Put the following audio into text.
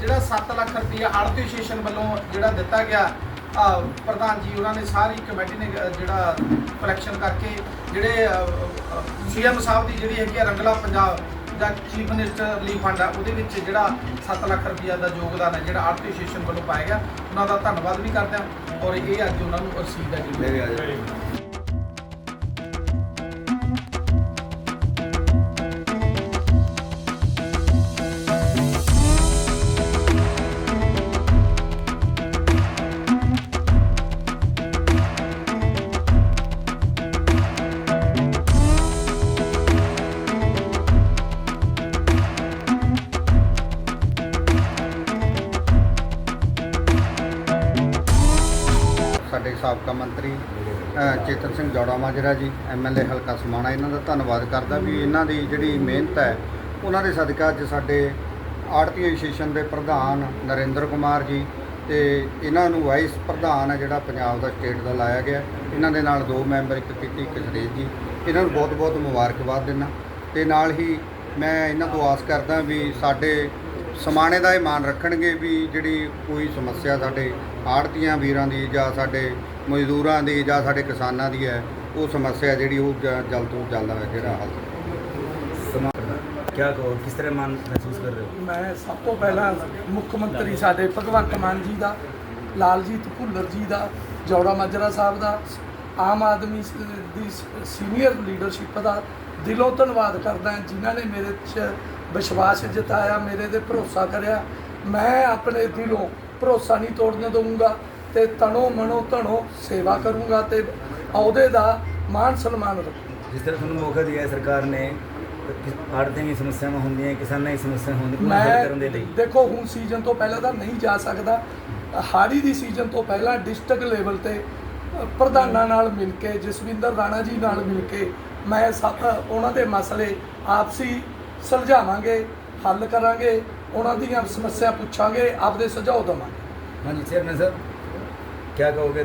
ਜਿਹੜਾ 7 ਲੱਖ ਰੁਪਏ ਆੜਤੀ ਐਸੋਸੀਏਸ਼ਨ ਵੱਲੋਂ ਜਿਹੜਾ ਦਿੱਤਾ ਗਿਆ ਪ੍ਰਧਾਨ ਜੀ, ਉਹਨਾਂ ਨੇ ਸਾਰੀ ਕਮੇਟੀ ਨੇ ਜਿਹੜਾ ਕਲੈਕਸ਼ਨ ਕਰਕੇ ਜਿਹੜੇ ਸੀਐਮ ਸਾਹਿਬ ਦੀ ਜਿਹੜੀ ਹੈਗੀ ਆ ਰੰਗਲਾ ਪੰਜਾਬ ਦਾ ਚੀਫ ਮਿਨਿਸਟਰ ਰਿਲੀਫ ਫੰਡ ਆ, ਉਹਦੇ ਵਿੱਚ ਜਿਹੜਾ 7 ਲੱਖ ਰੁਪਏ ਦਾ ਯੋਗਦਾਨ ਹੈ, ਜਿਹੜਾ ਆੜਤੀ ਐਸੋਸੀਏਸ਼ਨ ਵੱਲੋਂ ਪਾਇਆ ਗਿਆ। ਉਹਨਾਂ ਦਾ ਧੰਨਵਾਦ ਵੀ ਕਰਦੇ ਹਾਂ ਔਰ ਇਹ ਅੱਜ ਉਹਨਾਂ ਨੂੰ ਰਸੀਦ ਹੈ ਜੀ ਮੇਰੇ ਆ ਸਾਡੇ ਸਾਬਕਾ ਮੰਤਰੀ ਚੇਤਨ ਸਿੰਘ ਜੌੜਾ ਮਾਜਰਾ ਜੀ ਐਮਐਲਏ ਹਲਕਾ ਸਮਾਣਾ ਇਹਨਾਂ ਦਾ ਧੰਨਵਾਦ ਕਰਦਾ ਵੀ ਇਹਨਾਂ ਦੀ ਜਿਹੜੀ ਮਿਹਨਤ ਹੈ ਉਹਨਾਂ ਦੇ ਸਦਕਾ ਅੱਜ ਸਾਡੇ ਆੜਤੀ ਐਸੋਸੀਏਸ਼ਨ ਦੇ ਪ੍ਰਧਾਨ ਨਰਿੰਦਰ ਕੁਮਾਰ ਜੀ ਤੇ ਇਹਨਾਂ ਨੂੰ ਵਾਈਸ ਪ੍ਰਧਾਨ ਹੈ ਜਿਹੜਾ ਪੰਜਾਬ ਦਾ ਸਟੇਟ ਦਾ ਲਾਇਆ ਗਿਆ। ਇਹਨਾਂ ਦੇ ਨਾਲ ਦੋ ਮੈਂਬਰ ਇੱਕ ਕੀਤੀ ਇੱਕ ਸਰੇਜ ਜੀ। ਇਹਨਾਂ ਨੂੰ ਬਹੁਤ ਬਹੁਤ ਮੁਬਾਰਕਬਾਦ ਦਿੰਦਾ। ਤੇ ਨਾਲ ਹੀ ਮੈਂ ਇਹਨਾਂ ਤੋਂ ਆਸ ਕਰਦਾ ਵੀ ਸਾਡੇ ਸਮਾਣੇ ਦਾ ਇਹ ਮਾਨ ਰੱਖਣਗੇ ਵੀ ਜਿਹੜੀ ਕੋਈ ਸਮੱਸਿਆ ਸਾਡੇ ਆੜਤੀਆਂ ਵੀਰਾਂ ਦੀ ਜਾਂ ਸਾਡੇ ਮਜ਼ਦੂਰਾਂ ਦੀ ਜਾਂ ਸਾਡੇ ਕਿਸਾਨਾਂ ਦੀ ਹੈ ਉਹ ਸਮੱਸਿਆ ਜਿਹੜੀ ਉਹ ਜਲ ਤੋਂ ਜਲਦ ਜਿਹੜਾ ਹੱਲ ਕਿਆ ਕਹੋ ਕਿਸ ਤਰ੍ਹਾਂ ਮਾਨ ਮਹਿਸੂਸ ਕਰ ਰਹੇ ਹੋ? ਮੈਂ ਸਭ ਤੋਂ ਪਹਿਲਾਂ ਮੁੱਖ ਮੰਤਰੀ ਸਾਡੇ ਭਗਵੰਤ ਮਾਨ ਜੀ ਦਾ ਲਾਲਜੀਤ ਭੁੱਲਰ ਜੀ ਦਾ ਜੌੜਾ ਮਾਜਰਾ ਸਾਹਿਬ ਦਾ ਆਮ ਆਦਮੀ ਦੀ ਸੀਨੀਅਰ ਲੀਡਰਸ਼ਿਪ ਦਾ ਦਿਲੋਂ ਧੰਨਵਾਦ ਕਰਦਾ ਜਿਨ੍ਹਾਂ ਨੇ ਮੇਰੇ 'ਚ ਵਿਸ਼ਵਾਸ ਜਤਾਇਆ ਮੇਰੇ ਤੇ ਭਰੋਸਾ ਕਰਿਆ। ਮੈਂ ਆਪਣੇ ਦਿਲੋਂ ਭਰੋਸਾ ਨਹੀਂ ਤੋੜਨ ਦਊਂਗਾ ਤੇ ਤਨੋ ਮਨੋ ਧਨੋ ਸੇਵਾ ਕਰੂੰਗਾ ਤੇ ਅਹੁਦੇ ਦਾ ਮਾਨ ਸਨਮਾਨ ਰੱਖੂੰਗਾ ਜਿਸ ਤਰ੍ਹਾਂ ਤੁਹਾਨੂੰ ਮੌਕਾ ਦਿਆ ਸਰਕਾਰ ਨੇ ਆੜਤਾਂ ਦੀ ਸਮੱਸਿਆਵਾਂ ਹੁੰਦੀਆਂ ਕਿਸਾਨਾਂ ਦੀ ਸਮੱਸਿਆ ਹੁੰਦੀ ਉਹਨਾਂ ਨੂੰ ਹੱਲ ਕਰਨ ਦੇ ਲਈ। ਦੇਖੋ ਹੁਣ ਸੀਜ਼ਨ ਤੋਂ ਪਹਿਲਾਂ ਤਾਂ ਨਹੀਂ ਜਾ ਸਕਦਾ। ਹਾੜੀ ਦੀ ਸੀਜ਼ਨ ਤੋਂ ਪਹਿਲਾਂ ਡਿਸਟ੍ਰਿਕਟ ਲੈਵਲ ਤੇ ਪ੍ਰਧਾਨਾਂ ਨਾਲ ਮਿਲ ਕੇ, ਜਸਵਿੰਦਰ ਰਾਣਾ ਜੀ ਨਾਲ ਮਿਲ ਕੇ ਮੈਂ ਸਭ ਉਹਨਾਂ ਦੇ ਮਸਲੇ ਆਪਸੀ ਸੁਲਝਾਵਾਂਗੇ, ਹੱਲ ਕਰਾਂਗੇ, ਉਹਨਾਂ ਦੀਆਂ ਸਮੱਸਿਆ ਪੁੱਛਾਂਗੇ, ਆਪਦੇ ਸੁਝਾਅ ਦਵਾਂਗੇ। ਹਾਂਜੀ, ਸਰ ਸਾਹਿਬ ਕੀ ਕਹੋਗੇ?